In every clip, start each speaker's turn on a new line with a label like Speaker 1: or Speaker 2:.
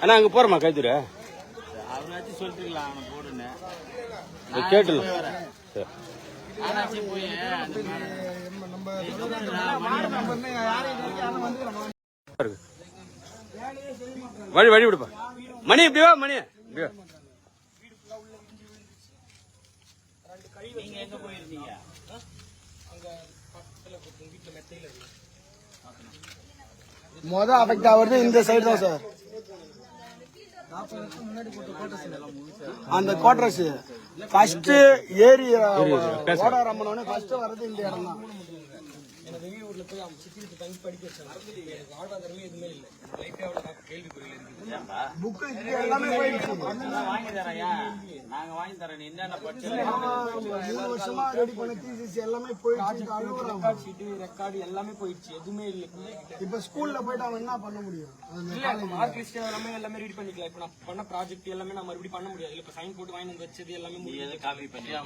Speaker 1: அண்ணா அங்க போறோமா கைத்தூர
Speaker 2: அவராச்சும் சொல்லிட்டுருக்கலாம் அவனை போடுன்னு.
Speaker 1: கேட்டு சரி. வழி வழி விடுப்பா. மணி இப்படி வா மணி. இப்படி வா.
Speaker 2: நீங்க எங்க போயிருந்தீங்க?
Speaker 3: மொத அஃபெக்ட் ஆகுறது இந்த சைடு தான் சார் அந்த குவார்டர்ஸ் ஃபர்ஸ்ட் ஏரி ஓடாரம்மனோட ஃபர்ஸ்ட் வர்றது இந்த இடம் தான். புக்கு எல்லாமே போயிடுச்சு
Speaker 2: நான் வாங்கி தரையா நாங்க வாங்கி தரேன். நீ என்னென்ன
Speaker 3: மூணு வருஷமா ரெடி பண்ண தீசிஸ் எல்லாமே போயிடுச்சு. அழுகுறாங்க
Speaker 4: ஷீட்டு ரெக்கார்டு எல்லாமே போயிடுச்சு. எதுவுமே இல்லை.
Speaker 3: இப்ப ஸ்கூல்ல போயிட்டு அவன் என்ன பண்ண முடியும்? அந்த
Speaker 4: இல்ல மார்க் லிஸ்ட் எல்லாமே எல்லாமே ரெடி பண்ணிக்கலாம். இப்போ நான் பண்ண ப்ராஜெக்ட் எல்லாமே நான் மறுபடியும் பண்ண முடியாது. இல்ல இப்போ சைன் போட்டு வாங்கி வந்து வச்சது எல்லாமே முடியாது.
Speaker 2: காப்பி பண்ணியா?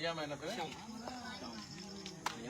Speaker 4: எல்லாமே நான்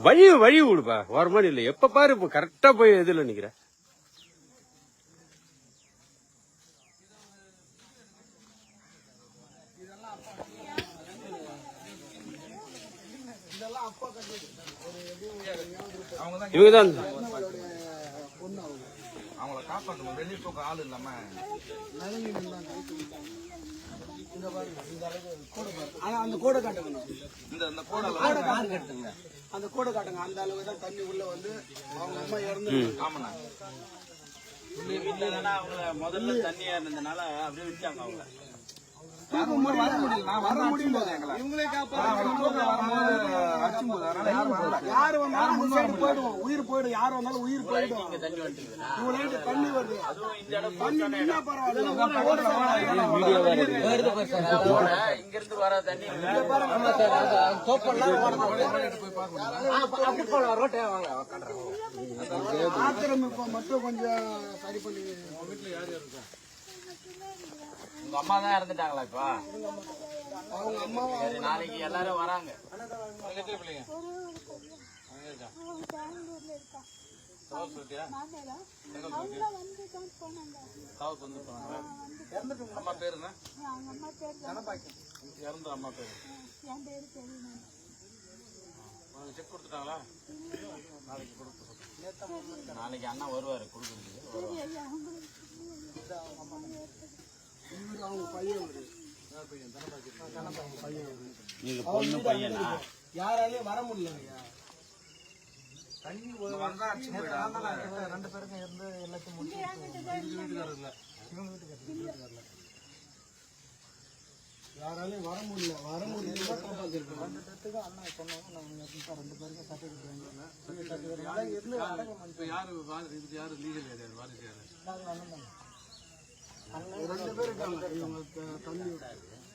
Speaker 1: வழி வழி விடுப்பா. வர இல்லை. எப்ப பாரு இப்ப கரெக்டா போய் எதுல நிக்கிற? இவங்க
Speaker 5: அவங்கள காப்பாற்றணும் வெளியே போக ஆள் இல்லாம.
Speaker 3: ஆனா அந்த கோடை காட்டுங்க
Speaker 5: இந்த இந்த கோடை
Speaker 3: கோடை காட்டுங்க. அந்த கோடை காட்டுங்க. அந்த அளவுக்கு தான் தண்ணி உள்ள வந்து அவங்க அம்மா இறந்து
Speaker 5: ஆமாண்ணா.
Speaker 2: வீட்டுல தானே அவங்க முதல்ல தண்ணியா இருந்ததுனால அப்படியே விட்டாங்க அவங்க
Speaker 3: தூக்க முடியல
Speaker 5: நான்
Speaker 3: வர முடியல இவங்களே காப்பாற்ற யாரு போயிடுவோம் உயிர் போயிடும் யார் வந்தாலும் உயிர் போயிடும்
Speaker 2: இங்க
Speaker 3: இவ்வளவு தண்ணி வருது.
Speaker 2: இருந்து வர தண்ணி
Speaker 3: ஆக்கிரமிப்பை மட்டும் கொஞ்சம் சரி பண்ணி
Speaker 2: உங்க அம்மா தான் இறந்துட்டாங்களா இப்போ?
Speaker 3: அவங்க அம்மா
Speaker 2: சரி நாளைக்கு எல்லாரும் வராங்க. வந்து போனாங்க.
Speaker 5: அம்மா பேருண்ணா
Speaker 2: இறந்த அம்மா பேரு. செக் கொடுத்துட்டாங்களா? நாளைக்கு கொடுத்து. நாளைக்கு அண்ணா வருவாரு கொடுக்குறதுக்கு வருவாரு
Speaker 3: அவங்க பையன் ஒரு
Speaker 2: நீங்க பொண்ணு பையனா?
Speaker 3: யாராலையும் வர முடியல ஐயா
Speaker 5: வந்தா
Speaker 3: ரெண்டு பேருக்கும் இருந்து எல்லாத்தையும் முடிச்சு யாராலையும் வர முடியல. வர முடியல காப்பாத்திருக்கோம் ரெண்டு பேருக்கு அண்ணா சொன்னாங்க நான் ரெண்டு பேருக்கும் சர்டிஃபிகேட் வாங்கி இருந்து அடக்கம் ரெண்டு பேர் இருக்காங்க இவங்க த- தம்பி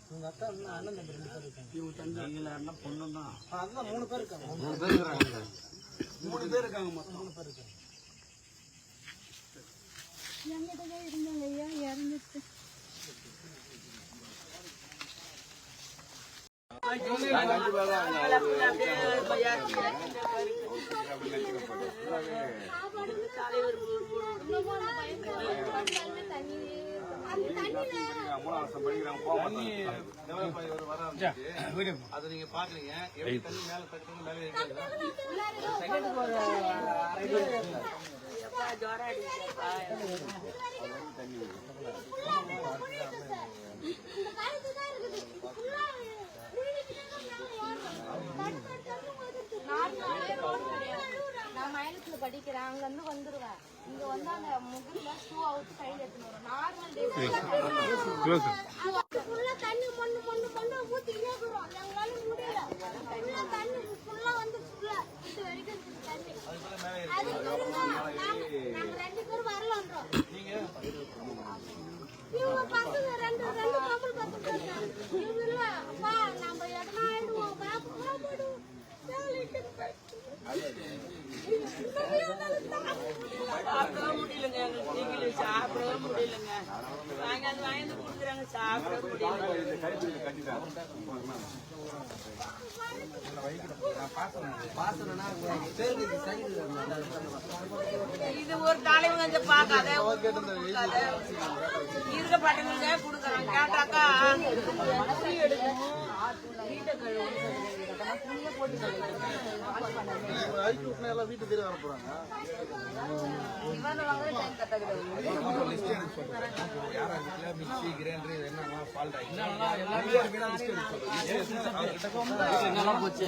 Speaker 3: இவங்க அக்கா அண்ணா அண்ணன் தம்பி ரெண்டு பேர் இருக்காங்க இவங்க தம்பி
Speaker 2: நீங்கள அண்ணா பொண்ணு தான்
Speaker 3: அதுதான் மூணு பேர் இருக்காங்க மூணு பேர் இருக்காங்க மூணு பேர் இருக்காங்க மொத்தம் மூணு பேர் இருக்காங்க
Speaker 6: என்கிட்ட தான் இருந்தாங்க ஐயா இறந்துட்டு
Speaker 5: தண்ணி மேல தட்டுங்க மேல இருக்காது
Speaker 6: இந்த காலத்து தான் இருக்குது ஃபுல்லா நான் மைனஸ்ல படிக்கிறேன். அங்க இருந்து வந்துருவேன். இங்க வந்து அந்த முகத்துல ஷூ அவுட் சைடு எடுத்துன்னு வரும் நார்மல் ஃபுல்லா தண்ணி மண்ணு மண்ணு மண்ணு ஊத்திக்கிட்டே இருக்கிறோம் எங்களால முடியல ஃபுல்லா தண்ணி ஃபுல்லா வந்து ஃபுல்லா இது வரைக்கும் இருக்குது தண்ணி அதுக்கு பிறகு நாங்க நாங்க ரெண்டு பேரும் வரலான்றோம் இவங்க பசங்க ரெண்டு
Speaker 7: சாப்பிடவே முடியலங்க. எங்களுக்கு முடியலங்க. கொடுக்குறாங்க. சாப்பிட முடியல இது ஒரு தலைவங்க வந்து பார்க்காத இருக்க பட்டவங்க கொடுக்குறாங்க கேட்டாக்கா எடுக்கணும் வீட்டை கழுவு
Speaker 5: அழிச்சு விட்டுனா வர போறாங்க மிக்சி கிரைண்டர் என்னென்ன ஃபால்ட்
Speaker 2: என்னெல்லாம் போச்சு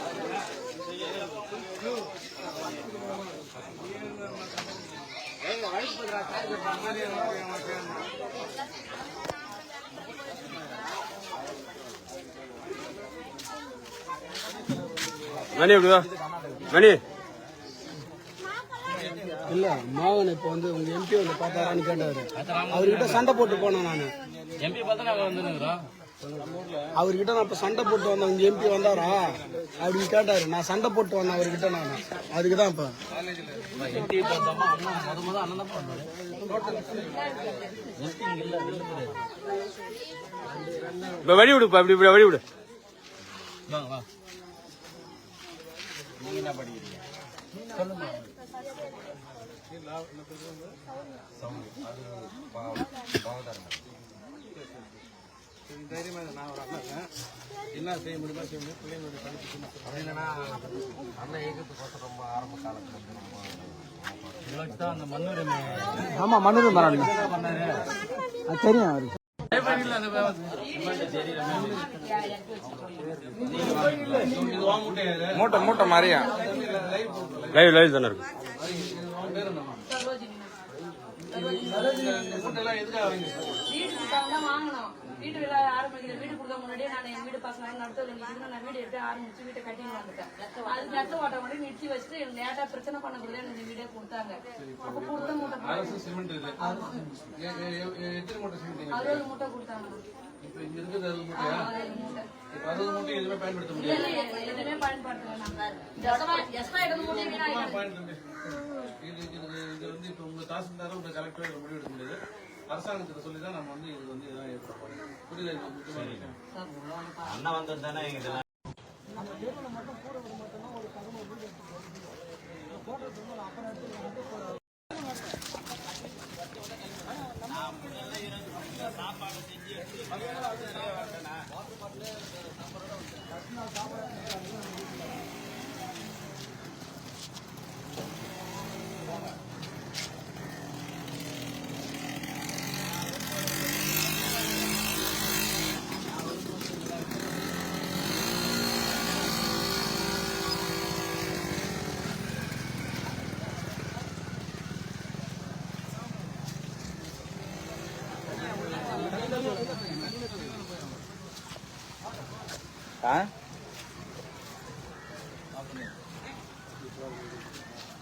Speaker 1: மணி
Speaker 3: இல்ல மோகன் இப்ப வந்து உங்க எம்பி வந்து பார்த்தாரான்னு கேட்டாரு அவர்கிட்ட சண்டை போட்டு போனேன் நானு.
Speaker 2: எம்பி பார்த்தா நாங்கள் வந்துருக்குறோம்
Speaker 3: அவர்கிட்ட நான் இப்ப சண்டை போட்டு வந்தேன் உங்க எம்பி வந்தாரா? அப்படின்னு கேட்டாரு. நான் சண்டை போட்டு வந்தேன் அவர்கிட்ட நான். அதுக்கு தான் இப்ப
Speaker 1: வழி விடுப்பா இப்படி இப்படி வழி விடு.
Speaker 2: நீங்க என்ன படிக்கிறீங்க? சொல்லுமா.
Speaker 5: தைரியமா இரு, நான் ஒரு அண்ணன் என்ன செய்ய முடியுமா செய்ய முடியும் பிள்ளைங்களோட படிப்பு
Speaker 2: என்னன்னா அண்ணன் இயக்கத்துக்கு ரொம்ப ஆரம்ப காலத்துல இருந்து ரொம்ப இதை வச்சு தான் அந்த மண்ணுரிமை
Speaker 3: ஆமா மனது மரம் அது தெரியும் அவருக்கு.
Speaker 5: மூட்டை மூட்டை மாதிரியா?
Speaker 1: லைவ் லைவ் தானே இருக்கு.
Speaker 5: மூட்டைலாம் எதுக்காக வாங்கி
Speaker 7: வீடு கொடுத்தாங்க வாங்கணும். வீட்டு விழா ஆரம்பிக்கிற வீடு கொடுக்க முன்னாடியே நான் என் வீடு பசங்க நடத்த நான் வீடு எடுத்து ஆரம்பிச்சு வீட்டை கட்டின்னு வந்துட்டேன். அது நட்டு ஓட்ட மட்டும் நிறுத்தி வச்சுட்டு எனக்கு லேட்டா பிரச்சனை பண்ணக்குள்ள எனக்கு இந்த வீடே கொடுத்தாங்க. அப்ப கொடுத்த மூட்டை அறுபது மூட்டை கொடுத்தாங்க.
Speaker 5: எதுவுமே
Speaker 7: பயன்படுத்தல நாங்க.
Speaker 5: இது வந்து இப்போ உங்க தாசில்தாரும் முடிவு எடுக்க முடியாது. அரசாங்கத்துக்கு சொல்லி தான் நம்ம வந்து இது வந்து இதான் ஏற்படும் புரியல இது முக்கியமான விஷயம்?
Speaker 2: அண்ணன் வந்தது தானே இதெல்லாம்?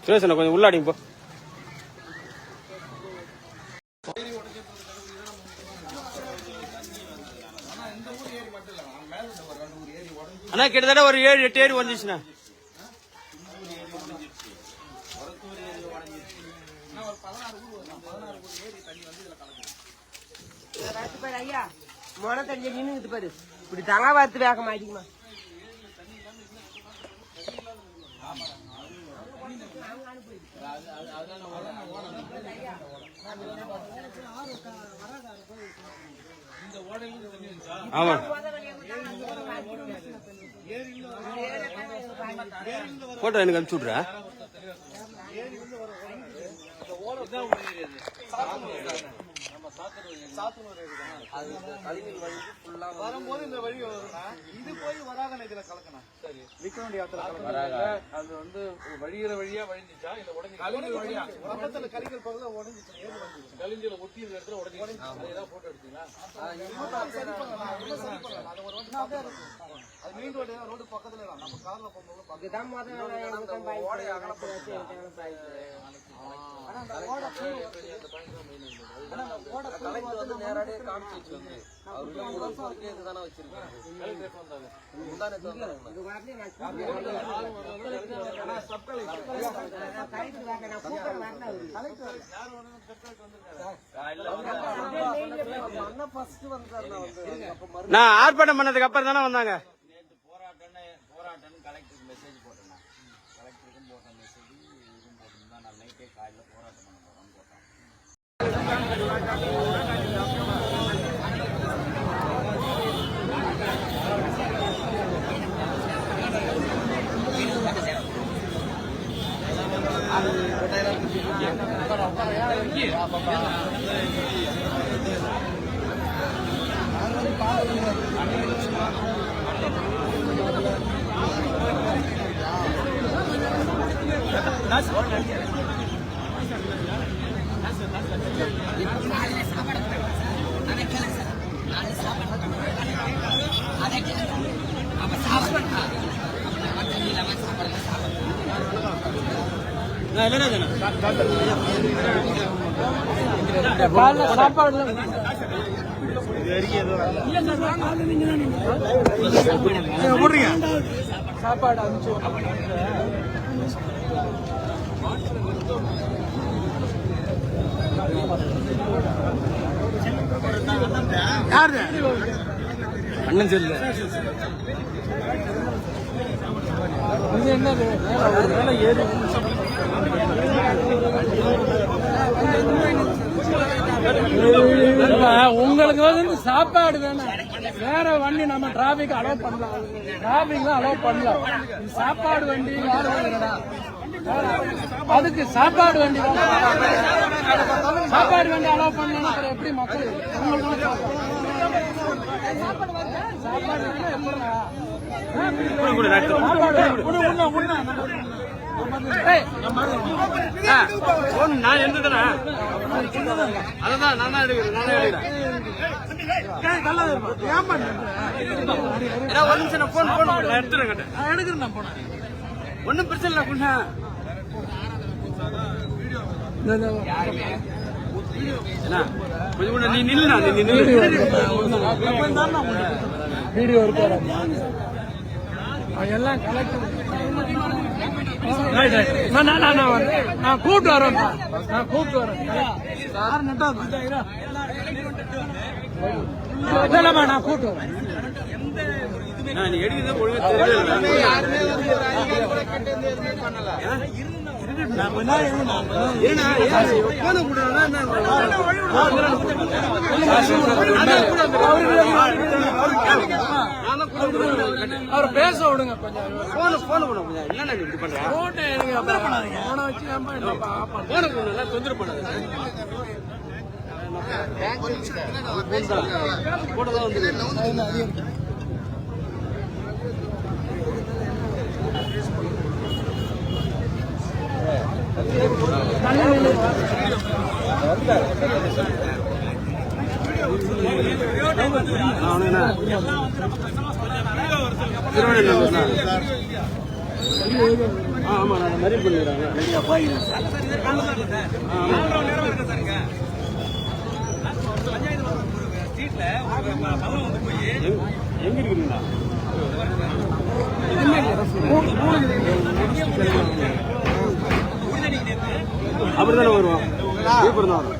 Speaker 1: சுரேஷ் கொஞ்சம் உள்ளாடிங்க போ. அண்ணா கிட்டத்தட்ட ஒரு ஏழு எட்டு ஏரி வந்துச்சுண்ணா
Speaker 8: ஐயா மொன தண்ணி நின்னுக்குது பாரு. இப்படி தலை பார்த்து வேக மாட்டிக்குமா
Speaker 1: ஆமா. போட்டோ எனக்கு அனுப்பிச்சு விட்றா.
Speaker 9: சாத்தனூர் இருக்குதா
Speaker 10: அது இந்த கழிவுகள் வழி ஃபுல்லா
Speaker 9: வரும்போது இந்த வழி வரும்னா இது போய் வராக நதியில கலக்கணும். சரி. விக்ரமண்டி ஆத்துல
Speaker 11: அது வந்து வழியிற வழியா வழிஞ்சிச்சா இல்ல உடஞ்சி வழியா.
Speaker 9: பக்கத்துல கரிகள் பகுதியில் உடஞ்சிச்சு?
Speaker 11: கலிஞ்சில ஒட்டி இருக்கிற இடத்துல உடஞ்சி அதேதான் போட்டோ எடுத்தீங்களா?
Speaker 9: அது ஒரு வாட்டி பார்த்து அது மெயின் ரோடு ரோடு பக்கத்துல நம்ம கார்ல போகும்போது
Speaker 10: ஓடை அகலப்படுத்தி வந்து நேரடியாக அண்ணன்
Speaker 5: நான் ஆர்ப்பாட்டம் பண்ணதுக்கு அப்புறம் தானே வந்தாங்க
Speaker 2: போராட்டம் போராட்டம் collector That's what I'm getting.
Speaker 4: காலைல சாப்பாடு சாப்பாடு அனுப்பிச்சு
Speaker 5: அண்ணன் சொல்லு.
Speaker 4: இது என்னது? ஏறி உங்களுக்கு வந்து சாப்பாடு வேணும். வேற வண்டி நம்ம டிராபிக் அலோவ் பண்ணலாம். டிராபிக்லாம் அலோவ் பண்ணலாம் சாப்பாடு வண்டி அதுக்கு சாப்பாடு வண்டி சாப்பாடு வண்டி அலோவ் பண்ணலாம் அப்புறம் எப்படி மக்கள் உங்களுக்கு சாப்பாடு? சாப்பாடு
Speaker 5: போன் நான் இருந்ததுனா அதான் நான் தான் எடுக்கிறேன். நானே எடுக்கிறேன். ஒரு நிமிஷம் போன் போன் நான் எடுத்துறேன் கேட்டேன்
Speaker 4: எடுக்கிறேன் நான் போனேன்
Speaker 5: ஒன்றும் பிரச்சனை இல்லை குண்ணா கொஞ்சம் நீ நில்லுண்ணா நீ நில்லு
Speaker 4: வீடியோ இருக்காரு எல்லாம் கலெக்டர் நான் நான் நான் நான் வரேன். நான் கூப்பிட்டு வரேன் நான் கூப்பிட்டு வரேன் சார் இல்லைம்மா நான் கூப்பிட்டு வரேன்
Speaker 5: நான் எடுக்கிறது தெரியல
Speaker 4: அவர் பேச விடுங்க கொஞ்சம்.
Speaker 5: போன போன பண்ண கொஞ்சம். என்னண்ணா நீ இப்படி பண்ற
Speaker 4: போட்டோ எடுங்க தொந்தரவு பண்ணாதீங்க. போன வச்சு ஏன்பா என்னப்பா ஆப்பா
Speaker 5: போன பண்ணல தொந்தரவு பண்ணாத போட்டோ தான் வந்து அவனுங்கண்ணா திருவண்ணாமலை ஆ ஆமா நான் அந்த மாதிரி பண்ணிடுறாங்க எங்க இருக்கிறீங்களா அப்படித்தானே வருவோம் விழுப்புரம் தான்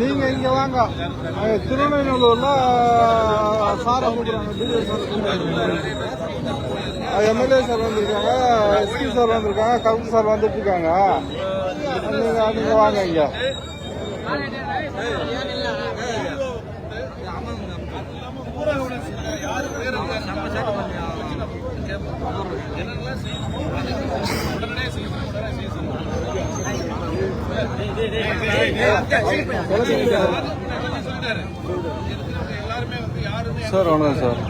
Speaker 3: நீங்க இங்க வாங்க. திருநெல்வேலூர்ல சாரை கூப்பிடுறாங்க. எம்எல்ஏ சார் வந்திருக்காங்க. எஸ்பி சார் வந்திருக்காங்க. கலெக்டர் சார் வந்துட்டு இருக்காங்க நீங்க நீங்க வாங்க இங்க. உடனே
Speaker 5: செய்யணும் உடனே செய்யணும் சார் வணக்கம் சார்.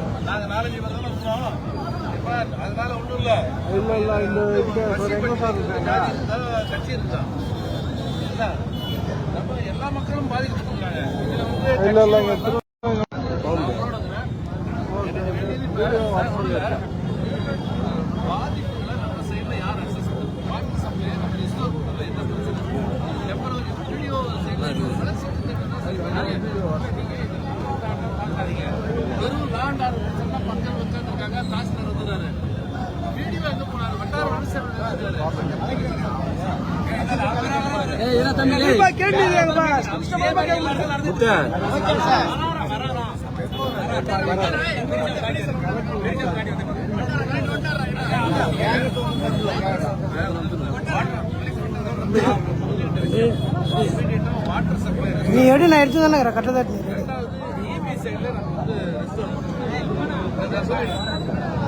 Speaker 5: அதனால ஒண்ணும் இல்ல
Speaker 3: இல்ல இல்ல இந்த இதுக்கு சார்
Speaker 5: கட்சி இருந்தா நம்ம எல்லா மக்களும் பாதிக்கப்பட்டிருக்காங்க
Speaker 3: இல்லை இங்க திரு
Speaker 5: பாதிப்புகளை நம்ம சைடுல யார் அசஸ் பண்ணுறது வாட்டர் சப்ளை நம்ம ரிஸ்டோர் பண்றது என்ன பிரச்சனை டெம்பரரி வீடியோ வெறும் லேண்ட் ஆர்டர் பிரச்சனை மக்கள் உட்காந்துருக்காங்க தாசில்தார் வந்துடுறாரு வீடியோ எங்க போனாரு வட்டார வளர்ச்சி
Speaker 3: நீ எடு நான் எடுத்து தானே கரெக்டாக
Speaker 5: இபி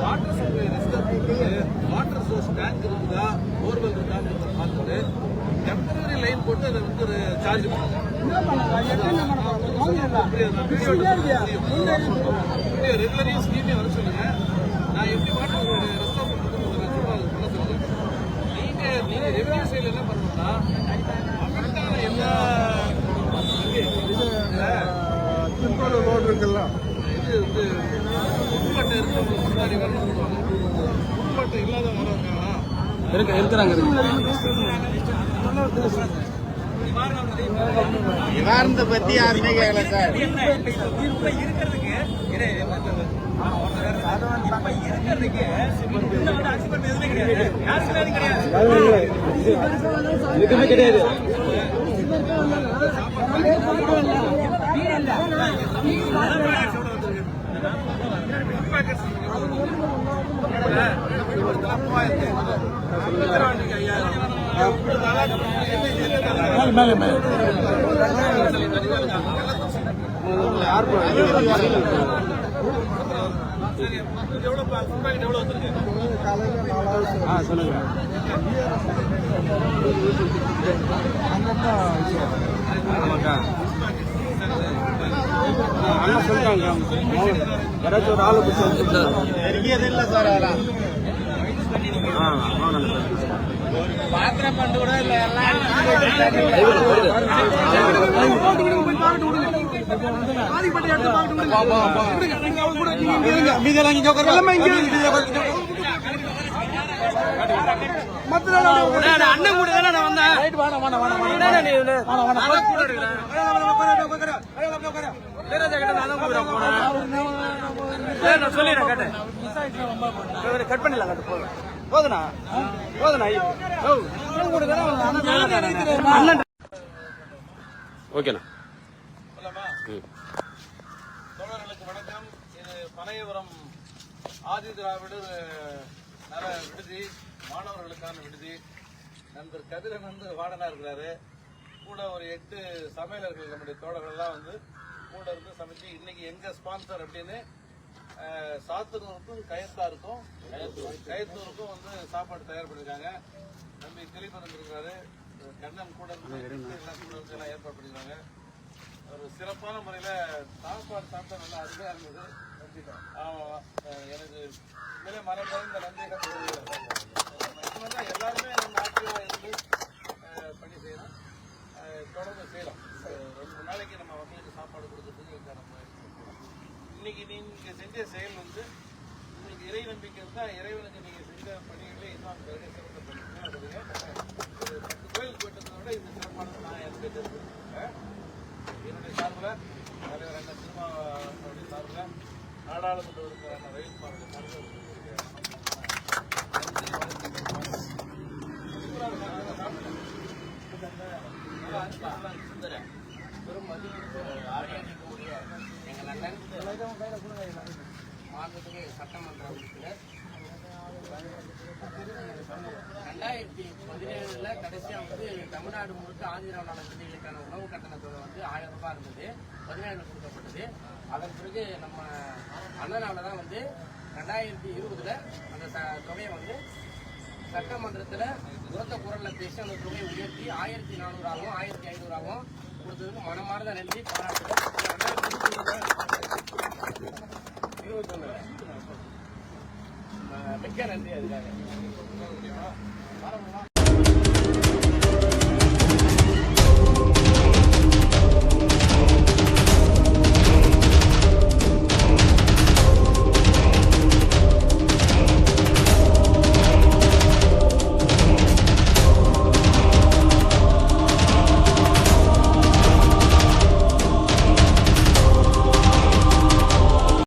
Speaker 5: வாட்டர் சப்ளை ரெஸ்டோர் பண்ணிட்டு வாட்டர் சோர்ஸ் டேங்க் இருக்குதா போர்வெல் பார்த்துட்டு டெம்பரரி லைன் போட்டு அதை வந்து ஒரு சார்ஜ் ரெகுலரையும் ஸ்கீமே வர சொல்லுங்க நான் எப்படி வாட்டர் ரெஸ்டோர் பண்ணுறது சொல்ல சொல்லுங்க நீங்க நீங்க ரெவன்யூ என்ன பண்ணணும்னா மக்களுக்கான எல்லா
Speaker 3: திருப்பூர் ரோடு இருக்குல்ல
Speaker 5: இது வந்து உள்பட்டை இருக்கிறவங்க முன்னாடி வரணும் உள்பட்டை இல்லாத வரவங்க
Speaker 4: இருக்க இருக்கிறாங்க
Speaker 2: நிவாரணத்தை பத்தி யாருமே கேட்கல சார்.
Speaker 4: எதுவுமே கிடையாது மேலே மேலே
Speaker 5: ஃபுட் பேக்கெட்
Speaker 4: ஆ சொல்லுங்க ஆமாக்கா அண்ணா சொல்லிட்டாங்க யாராச்சும் ஒரு ஆளு பிடிச்சி
Speaker 2: இல்லை சார் பாத்திரம் பண்ணு கூட இல்லை
Speaker 4: அண்ணன் கூட தானே வந்தேன் கிட்ட சொல்லிடுறேன் கட் பண்ணிடலாம் கட்டு போதும் போதுண்ணா. போதுண்ணா ஓ. அண்ணன் கூட தானே வந்தேன் அண்ணன்
Speaker 1: ஓகேண்ணா?
Speaker 5: தோழர்களுக்கு வணக்கம். இது பனையபுரம் ஆதி திராவிடர் நல விடுதி மாணவர்களுக்கான விடுதி. நண்பர் கதிரன் வந்து வார்டனா இருக்கிறாரு. கூட ஒரு எட்டு சமையலர்கள் நம்முடைய தோழர்கள்லாம் வந்து கூட இருந்து சமைச்சு இன்னைக்கு எங்க ஸ்பான்சர் அப்படின்னு சாத்தனூருக்கும் கயத்தாருக்கும் கயத்தூருக்கும் வந்து சாப்பாடு தயார் பண்ணிருக்காங்க. தம்பி திலீபன் இருந்திருக்காரு கண்ணன் கூட எல்லாம் ஏற்பாடு பண்ணிருக்காங்க. ஒரு சிறப்பான முறையில சாப்பாடு சாப்பிட்டா நல்லா அருமையா இருந்தது. ஆமா அஹ் எனக்கு உண்மையிலே தெரிவிக்கிறேன். இது மாதிரி எல்லாருமே நம்ம ஆக்டிவா இருந்து பணி செய்யணும். அஹ், தொடர்ந்து செய்யலாம். ரெண்டு நாளைக்கு நம்ம மக்களுக்கு சாப்பாடு கொடுக்கறதுக்கு எடுக்கலாம். இன்னைக்கு நீங்க செஞ்ச செயல் வந்து உங்களுக்கு இறை நம்பிக்கை இருந்தா இறைவனுக்கு நீங்க செஞ்ச பணிகளே இன்னும் அந்த சிறந்த பணிகள் ஒரு பத்து கோயில் போயிட்டு விட இந்த சிறப்பான நான் எனக்கு என்னுடைய சார்பில் தலைவர் அண்ணன் திருமாவனுடைய சார்பில் நாடாளுமன்ற உறுப்பினர் அண்ணன் ரவிக்குமாருடைய சார்பில் பெரும்
Speaker 8: மரியாதைக்குரிய எங்கள் அண்ணன் மாண்புமிகு சட்டமன்ற உறுப்பினர். ரெண்டாயிரத்தி பதினேழுல கடைசியா வந்து தமிழ்நாடு முழுக்க ஆந்திரா பிள்ளைகளுக்கான உணவு கட்டணத்தோட வந்து ஆயிரம் ரூபாய் இருந்தது. பதினேழு கொடுக்கப்பட்டது. அதன் பிறகு நம்ம அண்ணனால தான் வந்து ரெண்டாயிரத்தி இருபதுல அந்த தொகையை வந்து சட்டமன்றத்துல உரத்த குரல்ல பேசி அந்த தொகையை உயர்த்தி ஆயிரத்தி நானூறாகவும் ஆயிரத்தி ஐநூறாகவும் கொடுத்ததுக்கு மனமார்ந்த நன்றி. பாராட்டுகிறேன் இருபத்தொன்னு மிக்க நன்றி அதுக்காக